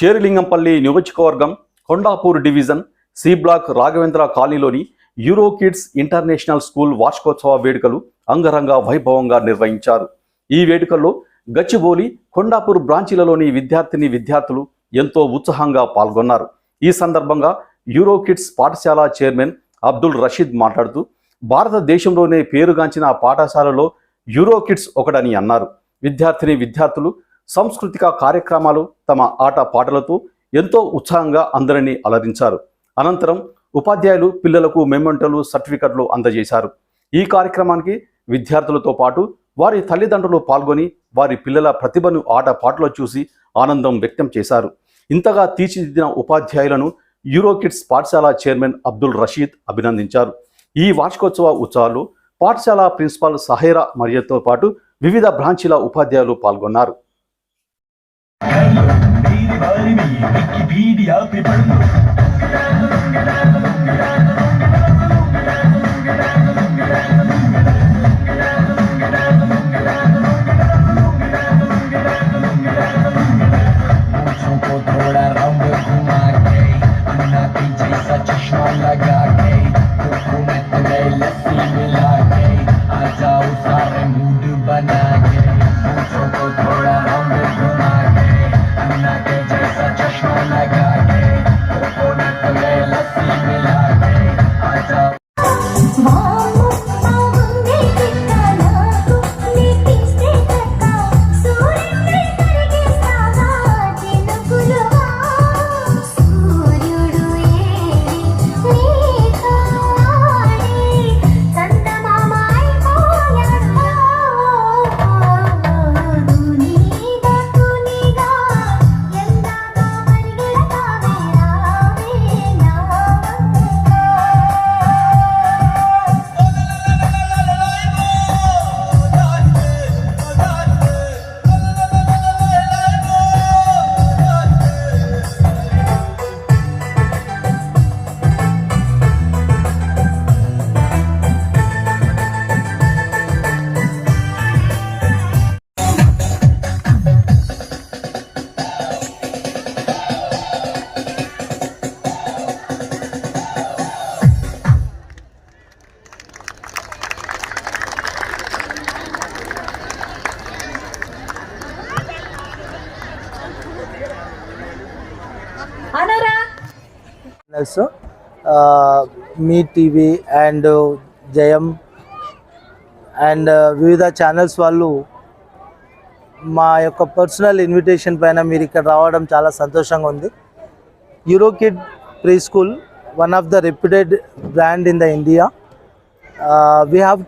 చేరిలింగంపల్లి నియోజకవర్గం Kondapur division C block Raghavendra కాలనీలోని Euro kids international school వార్షికోత్సవ వేడుకలు అంగరంగ వైభవంగా నిర్వహించారు. ఈ వేడుకల్లో గచ్చిబోలి కొండాపూర్ బ్రాంచీలలోని విద్యార్థిని విద్యార్థులు ఎంతో ఉత్సాహంగా పాల్గొన్నారు. ఈ సందర్భంగా యూరో కిడ్స్ పాఠశాల చైర్మన్ అబ్దుల్ రషీద్ మాట్లాడుతూ భారతదేశంలోనే పేరుగాంచిన పాఠశాలలో యూరో కిడ్స్ ఒకటని అన్నారు. విద్యార్థిని విద్యార్థులు సాంస్కృతిక కార్యక్రమాలు తమ ఆట పాటలతో ఎంతో ఉత్సాహంగా అందరినీ అలరించారు. అనంతరం ఉపాధ్యాయులు పిల్లలకు మెమెంటలు సర్టిఫికెట్లు అందజేశారు. ఈ కార్యక్రమానికి విద్యార్థులతో పాటు వారి తల్లిదండ్రులు పాల్గొని వారి పిల్లల ప్రతిభను ఆట పాటలో చూసి ఆనందం వ్యక్తం చేశారు. ఇంతగా తీర్చిదిద్దిన ఉపాధ్యాయులను యూరో కిడ్స్ పాఠశాల చైర్మన్ అబ్దుల్ రషీద్ అభినందించారు. ఈ వార్షికోత్సవ ఉత్సవాల్లో పాఠశాల ప్రిన్సిపాల్ సహైరా మరియతో పాటు వివిధ బ్రాంచీల ఉపాధ్యాయులు పాల్గొన్నారు. Amen. Gracias. సో మీ టీవీ అండ్ జయం అండ్ వివిధ ఛానల్స్ వాళ్ళు మా యొక్క పర్సనల్ ఇన్విటేషన్ పైన మీరు ఇక్కడ రావడం చాలా సంతోషంగా ఉంది. Euro Kid pre school one of the reputed brand in the India we have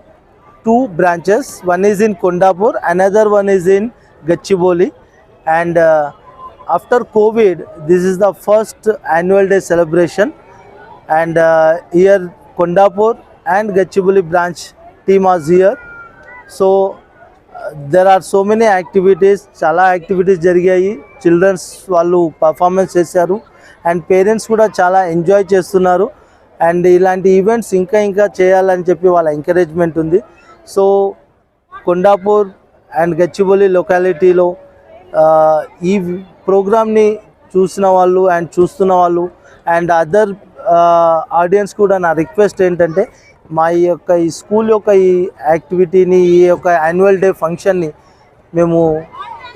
two branches one is in Kondapur another one is in gachiboli and after covid this is the first annual day celebration and uh, here kondapur and gachiboli branch team was here so uh, there are so many activities చాలా activities జరిగాయి childrens వాళ్ళు performance చేశారు and parents కూడా చాలా enjoy చేస్తున్నారు and ఇలాంటి events ఇంకా ఇంకా చేయాలని చెప్పి వాళ్ళ ఎంకరేజ్మెంట్ ఉంది సో కొండాపూర్ అండ్ గచ్చిబౌలి లొకాలిటీలో ఈ ప్రోగ్రామ్ని చూసిన వాళ్ళు అండ్ చూస్తున్న వాళ్ళు అండ్ అదర్ ఆడియన్స్ కూడా నా రిక్వెస్ట్ ఏంటంటే మా ఈ యొక్క ఈ స్కూల్ యొక్క ఈ యాక్టివిటీని ఈ యొక్క యాన్యువల్ డే ఫంక్షన్ని మేము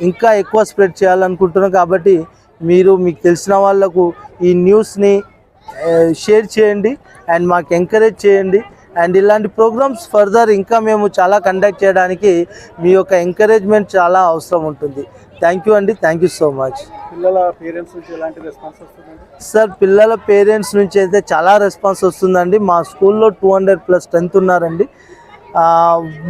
ఇంకా ఎక్కువ స్ప్రెడ్ చేయాలనుకుంటున్నాం కాబట్టి మీరు మీకు తెలిసిన వాళ్ళకు ఈ న్యూస్ని షేర్ చేయండి అండ్ మాకు ఎంకరేజ్ చేయండి. అండ్ ఇలాంటి ప్రోగ్రామ్స్ ఫర్దర్ ఇంకా మేము చాలా కండక్ట్ చేయడానికి మీ యొక్క ఎంకరేజ్మెంట్ చాలా అవసరం ఉంటుంది. థ్యాంక్ యూ అండి థ్యాంక్ యూ సో మచ్ పిల్లల పేరెంట్స్ నుంచి ఎలాంటి రెస్పాన్స్ వస్తుందండి? సార్ పిల్లల పేరెంట్స్ నుంచి అయితే చాలా రెస్పాన్స్ వస్తుందండి. మా స్కూల్లో టూ హండ్రెడ్ ప్లస్ స్ట్రెంత్ ఉన్నారండి.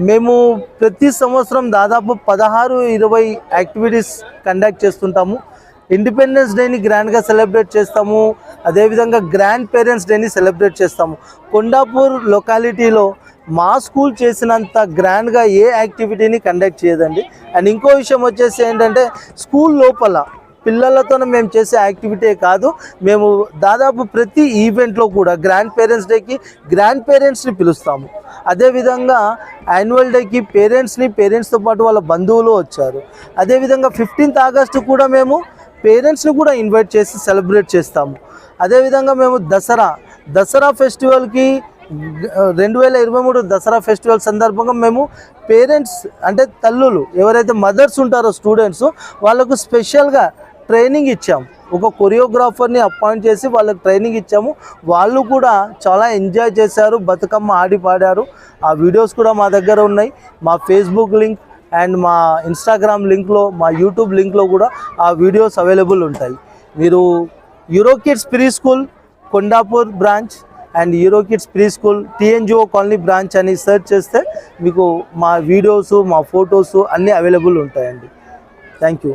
మేము ప్రతి సంవత్సరం దాదాపు పదహారు ఇరవై యాక్టివిటీస్ కండక్ట్ చేస్తుంటాము. ఇండిపెండెన్స్ డేని గ్రాండ్గా సెలబ్రేట్ చేస్తాము. అదేవిధంగా గ్రాండ్ పేరెంట్స్ డేని సెలబ్రేట్ చేస్తాము. కొండాపూర్ లొకాలిటీలో మా స్కూల్ చేసినంత గ్రాండ్గా ఏ యాక్టివిటీని కండక్ట్ చేయదండి. అండ్ ఇంకో విషయం వచ్చేసి ఏంటంటే స్కూల్ లోపల పిల్లలతో మేము చేసే యాక్టివిటీ కాదు. మేము దాదాపు ప్రతి ఈవెంట్లో కూడా గ్రాండ్ పేరెంట్స్ డేకి గ్రాండ్ పేరెంట్స్ని పిలుస్తాము. అదేవిధంగా యాన్యువల్ డేకి పేరెంట్స్ని పేరెంట్స్తో పాటు వాళ్ళ బంధువులు వచ్చారు. అదేవిధంగా ఫిఫ్టీన్త్ ఆగస్టు కూడా మేము పేరెంట్స్ని కూడా ఇన్వైట్ చేసి సెలబ్రేట్ చేస్తాము. అదేవిధంగా మేము దసరా దసరా ఫెస్టివల్కి రెండు వేల ఇరవై మూడు దసరా ఫెస్టివల్ సందర్భంగా మేము పేరెంట్స్ అంటే తల్లులు ఎవరైతే మదర్స్ ఉంటారో స్టూడెంట్స్ వాళ్ళకు స్పెషల్గా ట్రైనింగ్ ఇచ్చాము ఒక కొరియోగ్రాఫర్ని అపాయింట్ చేసి వాళ్ళకి ట్రైనింగ్ ఇచ్చాము. వాళ్ళు కూడా చాలా ఎంజాయ్ చేశారు బతుకమ్మ ఆడి పాడారు. ఆ వీడియోస్ కూడా మా దగ్గర ఉన్నాయి. మా ఫేస్బుక్ లింక్ అండ్ మా ఇన్స్టాగ్రామ్ లింక్లో మా యూట్యూబ్ లింక్లో కూడా ఆ వీడియోస్ అవైలబుల్ ఉంటాయి. మీరు Euro Kids pre school Kondapur branch and Euro Kids pre school TNGO colony branch అని సెర్చ్ చేస్తే మీకు మా వీడియోస్ మా ఫొటోస్ అన్నీ అవైలబుల్ ఉంటాయండి. Thank you